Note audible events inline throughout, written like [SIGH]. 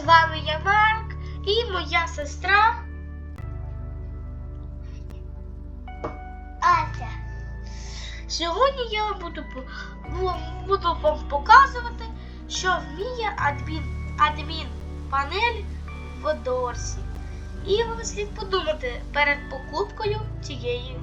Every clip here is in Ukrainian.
з вами я Марк і моя сестра. Ася. Сьогодні я вам буду, буду вам показувати, що вміє адмін, адмін панель в Дорсі. І вам слід подумати перед покупкою цієї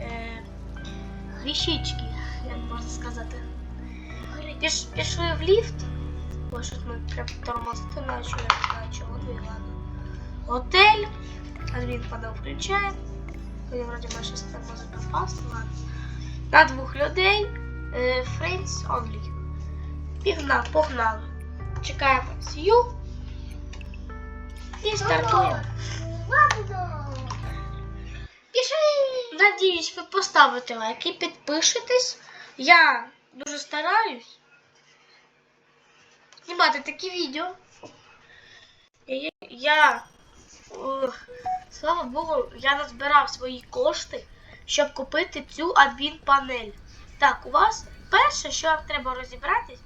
е, віщички, як можна сказати. Піш, пішли в ліфт. Щось ми прям тормозити начали, знаю чого, ну ладно. Готель. Адмін панел включає. Мені вроді ми щось тормозить попасти, ладно. На двох людей. Е, friends only. Пігнали, погнали. Чекаємо сію. І стартуємо. Пішли! Надіюсь, ви поставите лайк і підпишетесь. Я дуже стараюсь знімати такі відео. І Я, ох, слава Богу, я назбирав свої кошти, щоб купити цю адмін-панель. Так, у вас перше, що вам треба розібратись.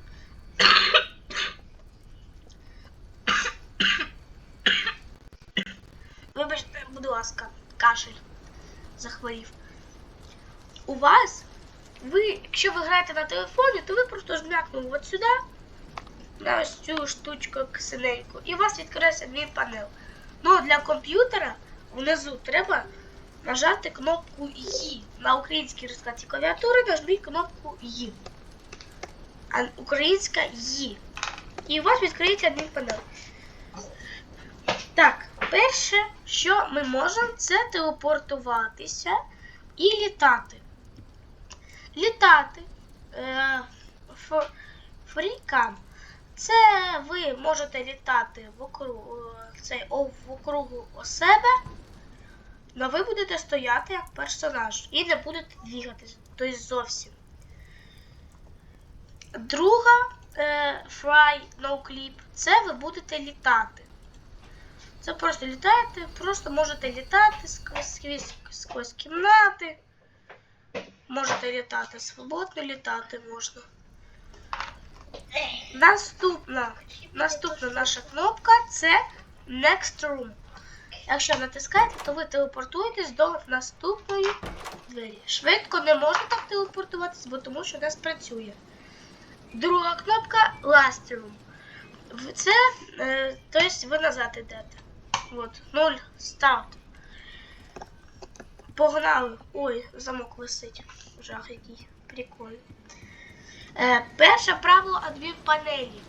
Вибачте, будь ласка, кашель захворів. У вас, ви, якщо ви граєте на телефоні, то ви просто жмякнули от сюди, на цю штучку синеньку, і у вас відкриється адмін панел. Ну, для комп'ютера внизу треба нажати кнопку «Ї». На українській розкладці клавіатури нажміть кнопку «Ї». А українська «Ї». І у вас відкриється адмін панел. Так, перше, що ми можемо, це телепортуватися і літати. Літати е, фрікам. Це ви можете літати в округу, цей, о, в округу у себе, але ви будете стояти як персонаж і не будете двігатися, тобто зовсім. Друга е, fry no clip, це ви будете літати. Це просто літаєте, просто можете літати сквозь, сквозь, сквозь кімнати. Можете літати, свободно літати можна. Наступна, наступна наша кнопка це Next Room. Якщо натискаєте, то ви телепортуєтесь до наступної двері. Швидко не можна так телепортуватись, бо тому що не спрацює. Друга кнопка Last Room. Це, е, тобто ви назад йдете. От, 0, старт. Погнали. Ой, замок висить. Жах який. Прикольно. Е, перше правило адмін панелі.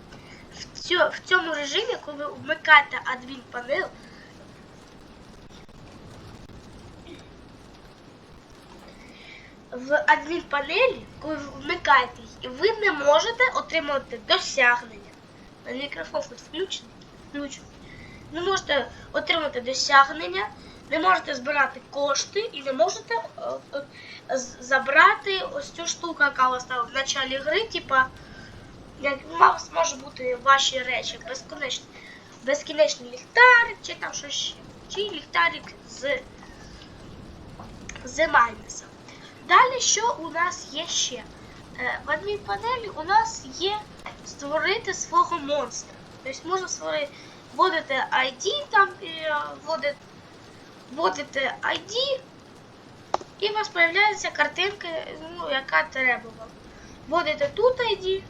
В, цьому режимі, коли вмикаєте адмін панель, в адмін панелі, коли ви вмикаєте її, ви не можете отримати досягнення. Мікрофон хоч? Включений. Не можете отримати досягнення, не можете збирати кошти і не можете е, е, забрати ось цю штуку, яка у вас там в началі гри, типа, як у вас може бути ваші речі безконечні. Безкінечний ліхтарик, чи там щось ще. Чи ліхтарик з, з Майнеса. Далі, що у нас є ще? Е, В адмінпанелі у нас є створити свого монстра. Тобто можна створити, вводите ID, там е, вводите, ID, і у вас з'являється картинка, ну, яка треба вам. Вводите тут ID,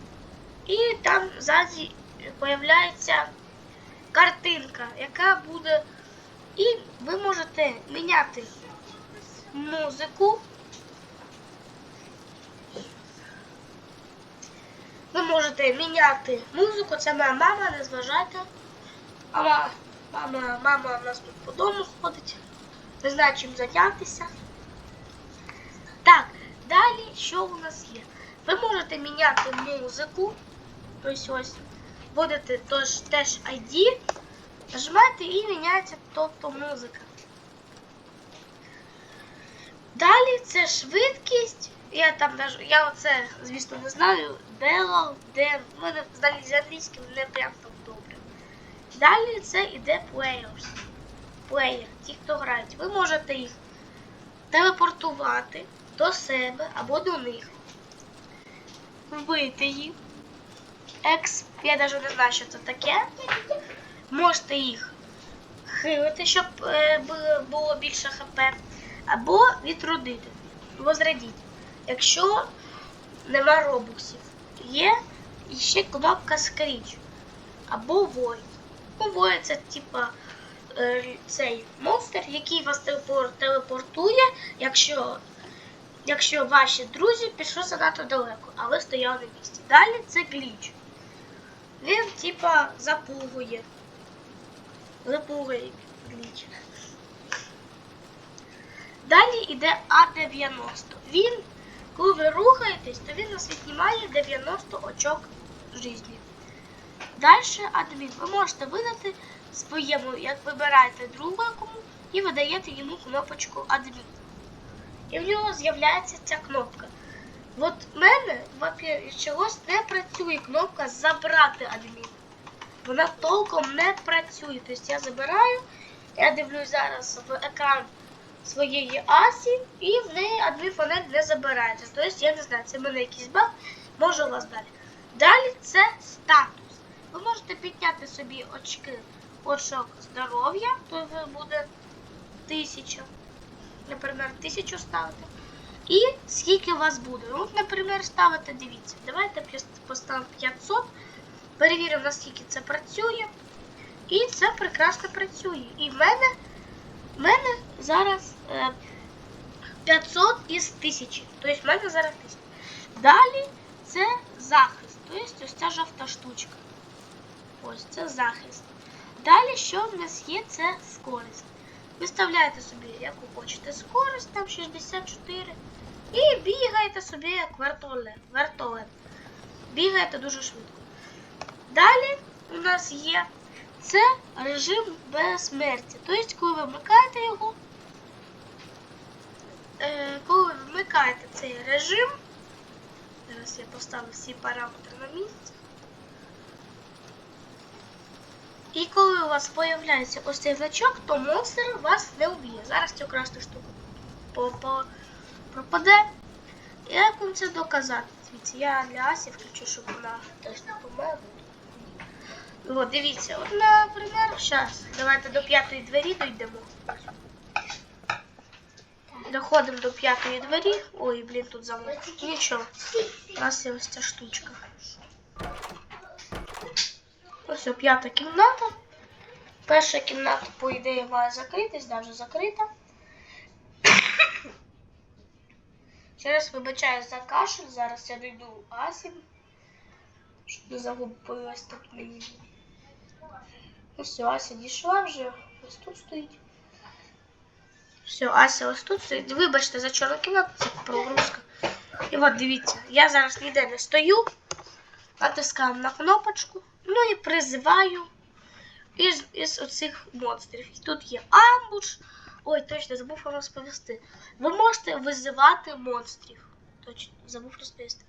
і там ззаді з'являється картинка, яка буде. І ви можете міняти музику. Ви можете міняти музику, це моя мама, не зважайте. Мама, мама, мама в нас тут по дому ходить. Не знаю, чим зайнятися. Так, далі що у нас є? Ви можете міняти музику. Ось ось. Вводите тож, теж ID, нажимаєте і міняється тобто музика. Далі це швидкість. Я там даже, я оце, звісно, не знаю. Дело, де. У мене з англійським не прям так добре. Далі це іде players. Плеєр, ті, хто грають. Ви можете їх телепортувати до себе або до них. Вбити їх. Екс, я навіть не знаю, що це таке. можете їх хилити, щоб е, було- більше хп, або відродити, возрадіть. Якщо нема робоксів, є ще кнопка Screech або Void. Ну, Void це типа цей монстр, який вас телепор- телепортує, якщо, якщо ваші друзі пішли занадто далеко, а ви стояли на місці. Далі це гліч. Він типа запугує. Запугує гліч. Далі йде А90. Він, коли ви рухаєтесь, то він нас віднімає 90 очок житті. Далі адмін. Ви можете видати своєму, як вибираєте другу якому, і видаєте йому кнопочку адмін. І в нього з'являється ця кнопка. От в мене во-первых, чогось не працює кнопка забрати адмін. Вона толком не працює. Тобто я забираю, я дивлюсь зараз в екран своєї Асі, і в неї адмін панель не забирається. Тобто я не знаю, це в мене якийсь баг, може у вас далі. Далі це статус. Ви можете підняти собі очки очок здоров'я, то буде тисяча. Наприклад, тисячу ставите. І скільки у вас буде. Ну, наприклад, ставите, дивіться. Давайте поставимо 500. Перевіримо, наскільки це працює. І це прекрасно працює. І в мене, в мене зараз е, 500 із 1000. Тобто в мене зараз 1000. Далі це захист. Тобто ось ця жовта штучка. Ось це захист. Далі, що в нас є, це скорість. Виставляєте собі, яку хочете скорість, там 64. І бігаєте собі як вертолет. Бігаєте дуже швидко. Далі у нас є це режим безсмерті. Тобто, коли ви вмикаєте його, е, коли ви вмикаєте цей режим, зараз я поставлю всі параметри на місце. І коли у вас з'являється ось цей значок, то монстр вас не вб'є. Зараз цю красну штуку пропаде. І як вам це доказати? Дивіться, я для Асі включу, щоб вона теж не померла. От, дивіться, от, наприклад, зараз, давайте до п'ятої двері дійдемо. Доходимо до п'ятої двері. Ой, блін, тут замок. Нічого. У нас є ось ця штучка. Ось п'ята кімната. Перша кімната, по ідеї, має закритись, вже закрита. [COUGHS] Через вибачаю за кашель, зараз я дойду Асі, щоб не загубилась тут мені. Ну все, Ася дійшла вже, ось тут стоїть. Все, Ася ось тут стоїть. Вибачте за чорну кімнату, це прогрузка. І от дивіться, я зараз ніде не стою, натискаю на кнопочку, ну і призиваю із, із оцих монстрів. І тут є амбуш. Ой, точно, забув вам розповісти. Ви можете визивати монстрів. Точно, забув розповісти.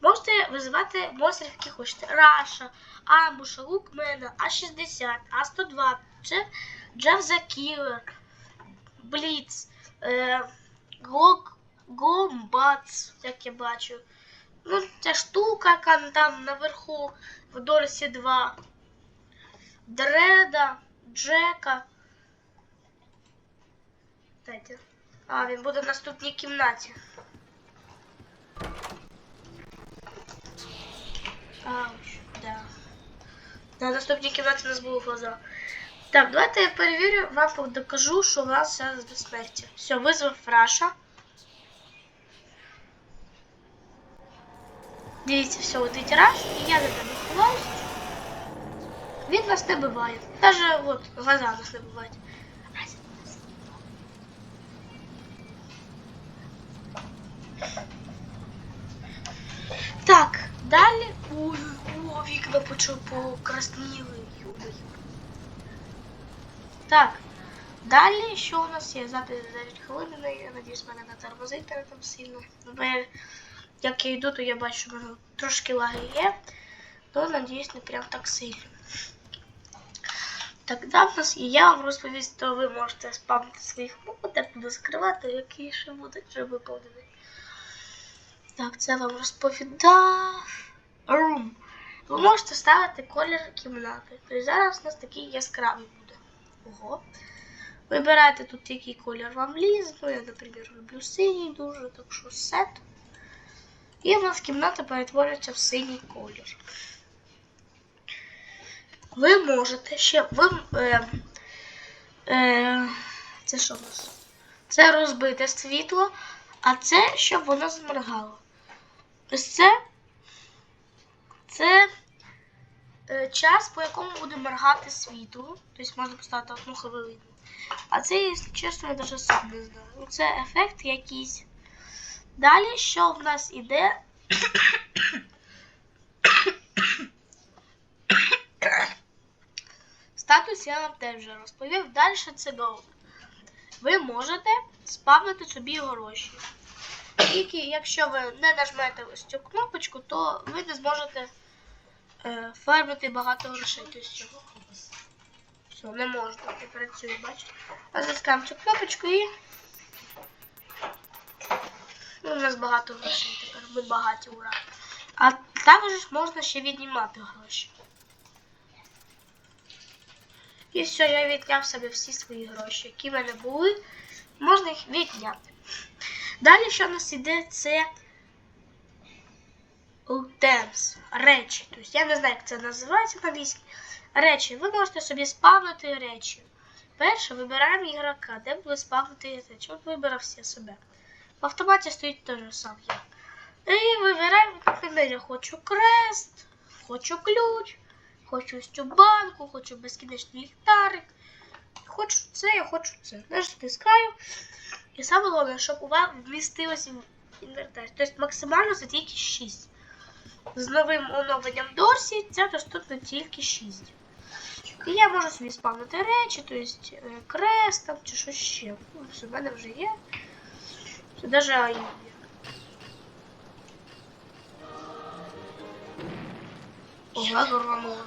Можете визивати монстрів, які хочете. Раша, Амбуша, Лукмена, А60, А102, Джеф, Джеф за Кілер, Бліц, е, Гок, Гомбац, як я бачу. Ну, ця штука, яка там наверху в Дорсі 2. Дреда, Джека. Дайте. А, він буде в наступній кімнаті. Ауч, да. На наступній кімнаті у нас були глаза. Так, давайте я перевірю, вам докажу, що у нас зараз безсмертя. Все, визвав Раша. Дивіться, все, от йде Раш, і я за тебе. Він нас не биває. Даже от глаза нас не бувають. Так, далі. О, вікна почав покрасніли. Йой. Так. Далі, що у нас є? Запис за 9 хвилин, ну, я надіюсь, мене не тормозить там сильно. Бо я, як я йду, то я бачу, що трошки лаги є. То, надіюсь, не прям так сильно. Так, да, в нас є. Я вам розповість, то ви можете спамити своїх мопотер, туди закривати, які ще будуть вже виповнені. Так, це вам розповідав. Рум. ви можете ставити колір кімнати. Тобто зараз у нас такий яскравий буде. Ого. Вибирайте тут який колір вам лізе. Ну, я, наприклад, люблю синій дуже, так що сет. І у нас кімната перетворюється в синій колір. Ви можете ще. Ви, е, е, це що у нас? Це розбите світло, а це щоб воно зморгало. Ось це. Це е, час, по якому буде моргати світло. Тобто можна поставити одну хвилину. А це, якщо чесно, я навіть сам не знаю. Ну, Це ефект якийсь. Далі, що в нас іде? Статус я вам теж вже розповів. Далі це Gold. Ви можете спавнити собі гроші. Тільки якщо ви не нажмете ось цю кнопочку, то ви не зможете е, фармити багато грошей. Тобто цього. Все, не можна, не працює, бачите. А затискаємо цю кнопочку і. Ну, у нас багато грошей тепер. Ми багаті, ура. А також можна ще віднімати гроші. І все, я відняв собі всі свої гроші, які в мене були. Можна їх відняти. Далі, що в нас іде, це items, речі. Тобто я не знаю, як це називається на англійській. Речі. Ви можете собі спавнити речі. Перше вибираємо ігрока, де б ви спавнити речі. От вибрав все себе. В автоматі стоїть те ж сам я. І вибираємо, наприклад, я хочу крест, хочу ключ, хочу ось цю банку, хочу безкінечний ліхтарик. Хочу це, я хочу це. Навіть стискаю. І саме головне, щоб у вас вмістилося інвентар. Тобто максимально це тільки 6. З новим оновленням Дорсі це доступно тільки 6. І я можу собі спавнити речі, тобто е, крест там чи щось ще. Ну, все, в мене вже є. Це навіть АІ. Ого, рвануло.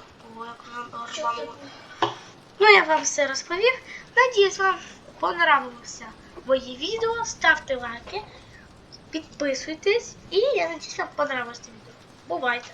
Ну, я вам все розповів. Надіюсь, вам понравилося моє відео. Ставте лайки, підписуйтесь і я надіюсь, вам понравилось це відео. Бувайте!